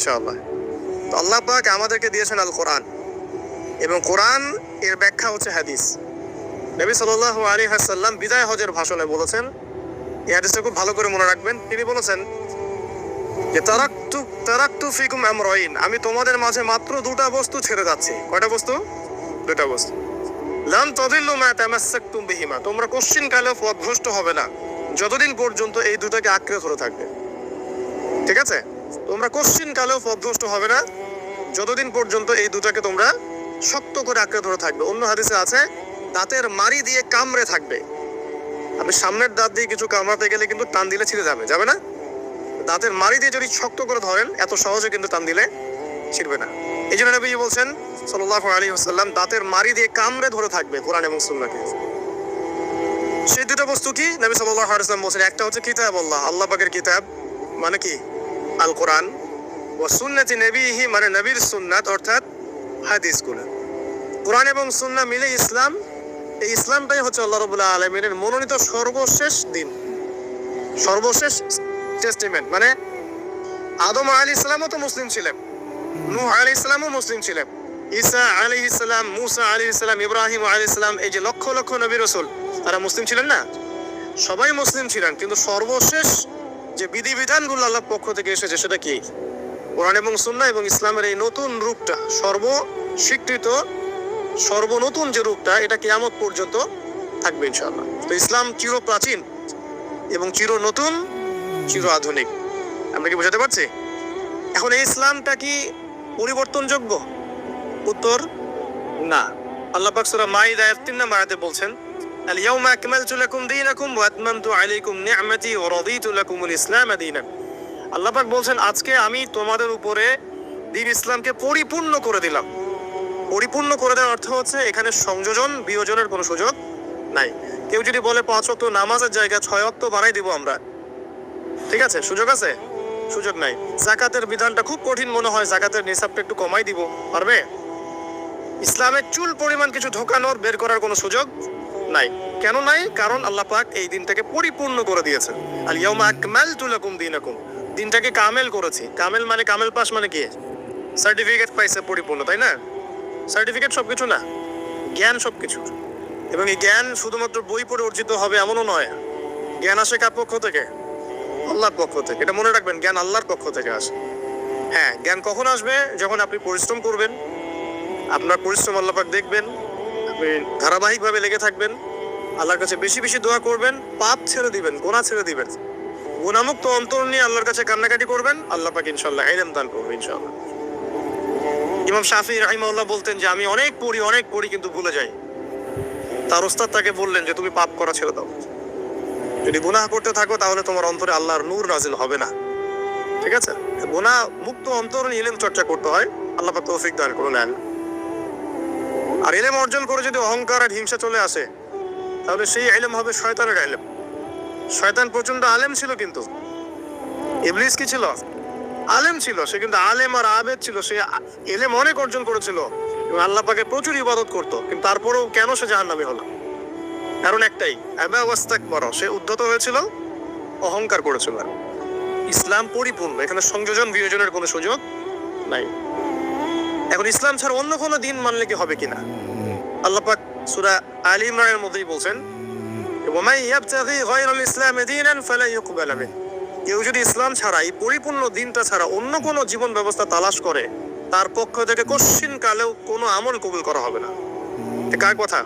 ইনশাআল্লাহ। তো আল্লাহ পাক আমাদেরকে দিয়েছেন আল কোরআন। এবং কোরআন এর ব্যাখ্যা হচ্ছে হাদিস। নবী সাল্লাল্লাহু আলাইহি হাসাল্লাম বিদায় হজের ভাষণে বলেছেন, এই হাদিসটা খুব ভালো করে মনে রাখবেন। তিনি বলেছেন যে, তারাক্তু তারাক্তু ফিকুম আমরাইন। আমি তোমাদের মাঝে মাত্র দুটা বস্তু ছেড়ে যাচ্ছি। কয়টা বস্তু? দুটা বস্তু। লাম তাদিল্লু মা তামাসসাকতুম বিহিমা। তোমরা কোশ্চিন কালে পথভ্রষ্ট হবে না। যতদিন পর্যন্ত এই দুটাকে আঁকড়ে ধরে থাকবে। ঠিক আছে? তোমরা কোশ্চিন কালেও পথভ্রষ্ট হবে না। যতদিন পর্যন্ত এই দুটাকে তোমরা শক্ত করে আঁকড়ে ধরে থাকবে। অন্য হাদিসে আছে, দাঁতের মারি দিয়ে কামড়ে থাকবে। আপনি সামনের দাঁত দিয়ে কিছু কামড়াতে গেলে কিন্তু টান দিলে ছিঁড়ে যাবে। যাবে না? দাঁতের মারি দিয়ে যদি শক্ত করে ধরেন, এত সহজে কিন্তু টান দিলে ছিঁড়বে না। এই জন্য নবী বলছেন, সাল্লাল্লাহু আলাইহি ওয়াসাল্লাম, দাঁতের মারি দিয়ে কামড়ে ধরে থাকবে কোরআন এবং সুন্নাহকে সেই দুটো বস্তু কি? নবী সাল্লাল্লাহু আলাইহি ওয়াসাল্লাম বলছেন, একটা হচ্ছে কিতাব আল্লাহ আল্লাহ পাকের কিতাব মানে কি? আল কোরআন ও সুন্নতি নবীহি মানে নবীর সুন্নাত, অর্থাৎ হাদিসগুলো। কোরআন এবং সুন্নাহ মিলে ইসলাম, এই ইসলামটাই হচ্ছে আল্লাহ রবুল্লাহ আলমিনের মনোনীত সর্বশেষ দিন। সর্বশেষ টেস্টিমেন্ট মানে আদম আলী ইসলামও তো মুসলিম ছিলেন, নূহ আলী ইসলামও মুসলিম ছিলেন, ঈসা আলী ইসলাম মুসা আলী ইসলাম ইব্রাহিম আলী ইসলাম এই যে লক্ষ লক্ষ নবী রসুল, তারা মুসলিম ছিলেন না? সবাই মুসলিম ছিলেন, কিন্তু সর্বশেষ যে বিধিবিধানগুলো আল্লাহর পক্ষ থেকে এসেছে সেটা কি? কোরআন এবং সুন্নাহ এবং ইসলামের এই নতুন রূপটা সর্ব স্বীকৃত সর্বনতুন যে রূপটা, এটা কিয়ামত পর্যন্ত থাকবে ইনশাআল্লাহ। তো ইসলাম চির প্রাচীন এবং চির নতুন চির আধুনিক আমরা কি বোঝাতে পারছি? এখন এই ইসলামটা কি পরিবর্তনযোগ্য? উত্তর, না। আল্লাহ পাক সূরা মাইদা তিন বলছেন اليوم أكملت لكم دينكم وأتممت عليكم نعمتي ورضيت لكم الإسلام دينا আল্লাহ পাক বলছেন আজকে আমি তোমাদের উপরে দিন ইসলামকে পরিপূর্ণ করে দিলাম পরিপূর্ণ করে দেওয়ার অর্থ হচ্ছে এখানে সংযোজন বিয়োজনের কোনো সুযোগ নাই কেউ যদি বলে পাঁচ অক্ট নামাজের জায়গায় ছয় অক্ট বাড়াই দিব আমরা ঠিক আছে সুযোগ আছে সুযোগ নাই জাকাতের বিধানটা খুব কঠিন মনে হয় জাকাতের নিসাবটা একটু কমাই দিব পারবে ইসলামের চুল পরিমাণ কিছু ঢোকানোর বের করার কোনো সুযোগ নাই। কেন নাই? কারণ আল্লাহ পাক এই দিনটাকে পরিপূর্ণ করে দিয়েছে আল ইয়াউমা আকমালতু লাকুম দীনাকুম। দিনটাকে কামেল করেছি। কামেল মানে কামেল পাস মানে কি? সার্টিফিকেট পাইছে পরিপূর্ণ, তাই না? সার্টিফিকেট সবকিছু না। জ্ঞান সবকিছু। এবং এই জ্ঞান শুধুমাত্র বই পড়ে অর্জিত হবে এমনও নয়। জ্ঞান আসে কার পক্ষ থেকে? আল্লাহর পক্ষ থেকে। এটা মনে রাখবেন, জ্ঞান আল্লাহর পক্ষ থেকে আসে। হ্যাঁ জ্ঞান কখন আসবে? যখন আপনি পরিশ্রম করবেন। আপনার পরিশ্রম আল্লাহ পাক দেখবেন। আপনি ধারাবাহিকভাবে লেগে থাকবেন। আল্লাহর কাছে বেশি বেশি দোয়া করবেন, পাপ ছেড়ে দিবেন, গোনা ছেড়ে দিবেন। গুণামুক্ত অন্তর নিয়ে আল্লাহর কাছে কান্নাকাটি করবেন, আল্লাহ পাক ইনশাল্লাহ এলেম দান করবে ইনশাল্লাহ ইমাম শাফি রাহিমাউল্লাহ বলতেন যে, আমি অনেক পড়ি অনেক পড়ি কিন্তু ভুলে যাই। তার ওস্তাদ তাকে বললেন যে, তুমি পাপ করা ছেড়ে দাও। যদি গুনাহ করতে থাকো, তাহলে তোমার অন্তরে আল্লাহর নূর নাজিল হবে না। ঠিক আছে? গুনাহ মুক্ত অন্তর নিয়ে চর্চা করতে হয়। আল্লাহ পাক তৌফিক দান করুন আর এলেম অর্জন করে যদি অহংকার আর হিংসা চলে আসে, তাহলে সেই ইলম হবে শয়তানের ইলম শয়তান প্রচণ্ড আলেম ছিল কিন্তু। ইবলিস কি ছিল? আলেম ছিল, সে কিন্তু আলেম আর আবেদ ছিল, সে এলেম অনেক অর্জন করেছিল এবং আল্লাহ পাকে প্রচুর ইবাদত করতো, কিন্তু তারপরেও কেন সে জাহান্নামী হলো? কারণ একটাই ওয়াস্তাক বড় সে উদ্ধত হয়েছিল, অহংকার করেছিল। ইসলাম পরিপূর্ণ, এখানে সংযোজন বিয়োজনের কোনো সুযোগ নাই। এখন ইসলাম ছাড়া অন্য কোনো দিন মানলে কি হবে কিনা? আল্লাহ পাক সূরা আলী ইমরানের মধ্যেই বলছেন ইসলাম কেউ যদি ইসলাম ছাড়া এই পরিপূর্ণ দিনটা ছাড়া অন্য কোনো জীবন ব্যবস্থা তালাশ করে, তার পক্ষ থেকে কশ্চিন কালেও কোনো আমল কবুল করা হবে না। কার কথা?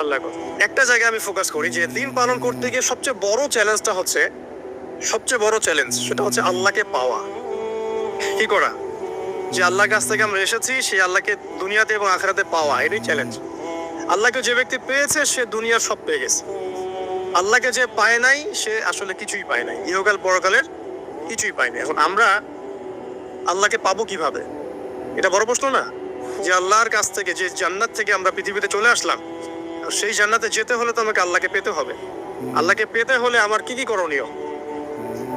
আল্লাহ কথা। একটা জায়গায় আমি ফোকাস করি যে দিন পালন করতে গিয়ে সবচেয়ে বড় চ্যালেঞ্জটা হচ্ছে, সবচেয়ে বড় চ্যালেঞ্জ সেটা হচ্ছে আল্লাহকে পাওয়া। কি করা? যে আল্লাহর কাছ থেকে আমরা এসেছি, সেই আল্লাহকে দুনিয়াতে এবং আখেরাতে পাওয়া, এটাই চ্যালেঞ্জ আল্লাহকে যে ব্যক্তি পেয়েছে, সে দুনিয়ার সব পেয়ে গেছে। আল্লাহকে যে পায় নাই, সে আসলে কিছুই পায় নাই। ইহকাল, পরকালের কিছুই পায়নি এখন আমরা আল্লাহকে পাবো কীভাবে? এটা বড় প্রশ্ন না? যে আল্লাহর কাছ থেকে, যে জান্নাত থেকে আমরা পৃথিবীতে চলে আসলাম সেই জান্নাতে যেতে হলে তো আমাকে আল্লাহকে পেতে হবে। আল্লাহকে পেতে হলে আমার কি কি করণীয়?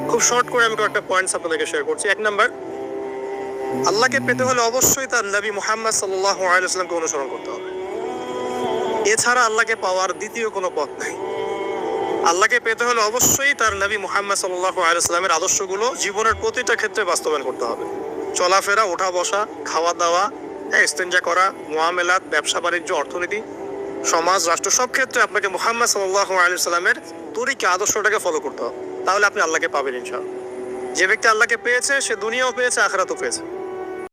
খুব শর্ট করে আমি কয়েকটা পয়েন্টস আপনাদেরকে শেয়ার করছি। এক নাম্বার আল্লাহকে পেতে হলে অবশ্যই তার নবী মোহাম্মদ সাল্লাহ আলাইসলামকে অনুসরণ করতে হবে। এছাড়া আল্লাহকে পাওয়ার দ্বিতীয় কোনো পথ নাই। আল্লাহকে পেতে হলে অবশ্যই তার নবী মুহাম্মদ সাল্লাহ আলাইসলামের আদর্শগুলো জীবনের প্রতিটা ক্ষেত্রে বাস্তবায়ন করতে হবে। চলাফেরা ওঠা বসা খাওয়া দাওয়া হ্যাঁ ইস্তেঞ্জা করা মোয়ামেলাত ব্যবসা, বাণিজ্য, অর্থনীতি, সমাজ, রাষ্ট্র, সব ক্ষেত্রে আপনাকে মোহাম্মদ সাল্লাহ আলী সাল্লামের তরিকা, আদর্শটাকে ফলো করতে হবে। তাহলে আপনি আল্লাহকে পাবেন ইনশাআল্লাহ। যে ব্যক্তি আল্লাহকে পেয়েছে, সে দুনিয়াও পেয়েছে, আখরাতও পেয়েছে।